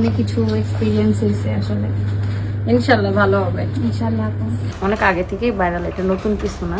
অনেক কিছু এক্সপিরিয়েন্স হয়েছে আসলে। ইনশাল্লাহ ভালো হবে। ইনশাল্লাহ অনেক আগে থেকেই ভাইরাল এটা নতুন কিছু না।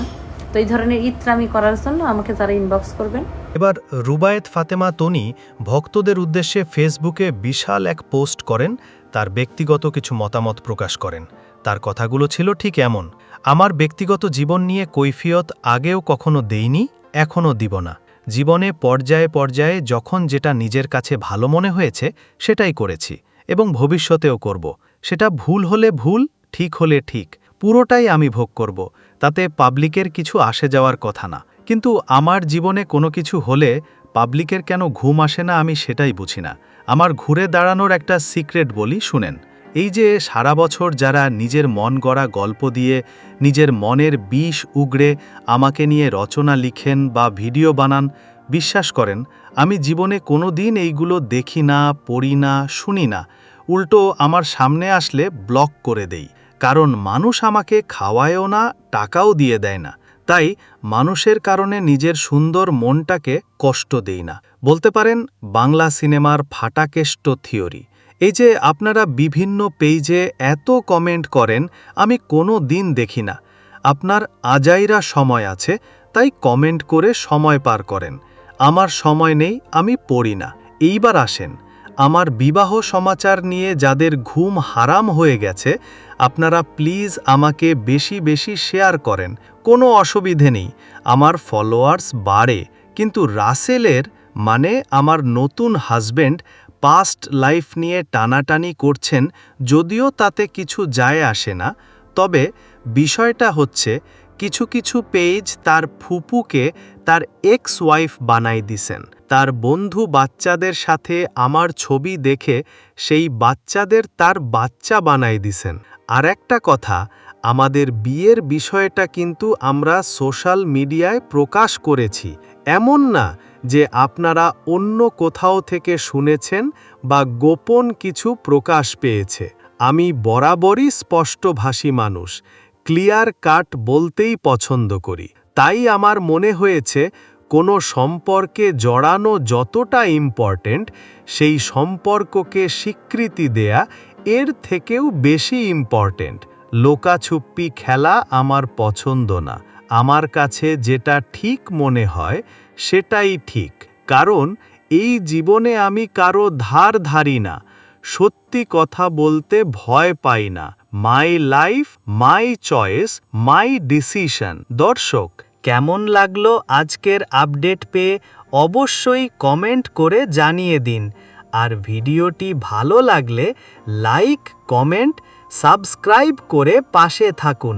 তো এই ধরনের ইত্রামি করার জন্য আমাকে যারা ইনবক্স করবেন। এবার রুবায়েত ফাতেমা তনি ভক্তদের উদ্দেশ্যে ফেসবুকে বিশাল এক পোস্ট করেন তার ব্যক্তিগত কিছু মতামত প্রকাশ করেন। তার কথাগুলো ছিল ঠিক এমন আমার ব্যক্তিগত জীবন নিয়ে কৈফিয়ত আগেও কখনো দেইনি এখনও দিব না। জীবনে পর্যায়ে পর্যায়ে যখন যেটা নিজের কাছে ভালো মনে হয়েছে, সেটাই করেছি এবং ভবিষ্যতেও করব। সেটা ভুল হলে ভুল, ঠিক হলে ঠিক। পুরোটাই আমি ভোগ করব। তাতে পাবলিকের কিছু আসে যাওয়ার কথা না। কিন্তু আমার জীবনে কোনো কিছু হলে পাবলিকের কেন ঘুম আসে না আমি সেটাই বুঝি না। আমার ঘুরে দাঁড়ানোর একটা সিক্রেট বলি, শুনেন। এই যে সারা বছর যারা নিজের মন গড়া গল্প দিয়ে নিজের মনের বিষ উগড়ে আমাকে নিয়ে রচনা লিখেন বা ভিডিও বানান, বিশ্বাস করেন, আমি জীবনে কোনো দিন এইগুলো দেখি না, পড়ি না, শুনি না। উল্টো আমার সামনে আসলে ব্লক করে দেই। কারণ মানুষ আমাকে খাওয়ায়ও না, টাকাও দিয়ে দেয় না। তাই মানুষের কারণে নিজের সুন্দর মনটাকে কষ্ট দেই না। বলতে পারেন, বাংলা সিনেমার ফাটাকেষ্ট থিওরি। এই যে আপনারা বিভিন্ন পেজে এত কমেন্ট করেন, আমি কোনো দিন দেখি না। আপনার আজাইরা সময় আছে, তাই কমেন্ট করে সময় পার করেন। আমার সময় নেই, আমি পড়ি না। এইবার আসেন। আমার বিবাহ সমাচার নিয়ে যাদের ঘুম হারাম হয়ে গেছে, আপনারা প্লিজ আমাকে বেশি বেশি শেয়ার করেন। কোনো অসুবিধে নেই। আমার ফলোয়ার্স বাড়ে। কিন্তু রাসেলের মানে আমার নতুন হাজবেন্ড পাস্ট লাইফ নিয়ে টানাটানি করছেন যদিও তাতে কিছু যায় আসে না, তবে বিষয়টা হচ্ছে কিছু কিছু পেজ তার ফুপুকে তার এক্স ওয়াইফ বানাই দিছেন। তার বন্ধু বাচ্চাদের সাথে আমার ছবি দেখে সেই বাচ্চাদের তার বাচ্চা বানাই দিছেন। আর একটা কথা, আমাদের বিয়ের বিষয়টা কিন্তু আমরা সোশ্যাল মিডিয়ায় প্রকাশ করেছি। এমন না যে আপনারা অন্য কোথাও থেকে শুনেছেন বা গোপন কিছু প্রকাশ পেয়েছে। আমি বরাবরই স্পষ্টভাষী মানুষ, ক্লিয়ার কাট বলতেই পছন্দ করি। তাই আমার মনে হয়েছে, কোনো সম্পর্কে জড়ানো যতটা ইম্পর্ট্যান্ট সেই সম্পর্ককে স্বীকৃতি দেয়া এর থেকেও বেশি ইম্পর্ট্যান্ট লোকাছুপ্পি খেলা আমার পছন্দ না। আমার কাছে যেটা ঠিক মনে হয় সেটাই ঠিক। কারণ, এই জীবনে আমি কারও ধার ধারি না। সত্যি কথা বলতে ভয় পাই না। My life my choice my decision দর্শক, কেমন লাগল আজকের আপডেট পেয়ে অবশ্যই কমেন্ট করে জানিয়ে দিন। আর ভিডিওটি ভালো লাগলে লাইক, কমেন্ট, সাবস্ক্রাইব করে পাশে থাকুন।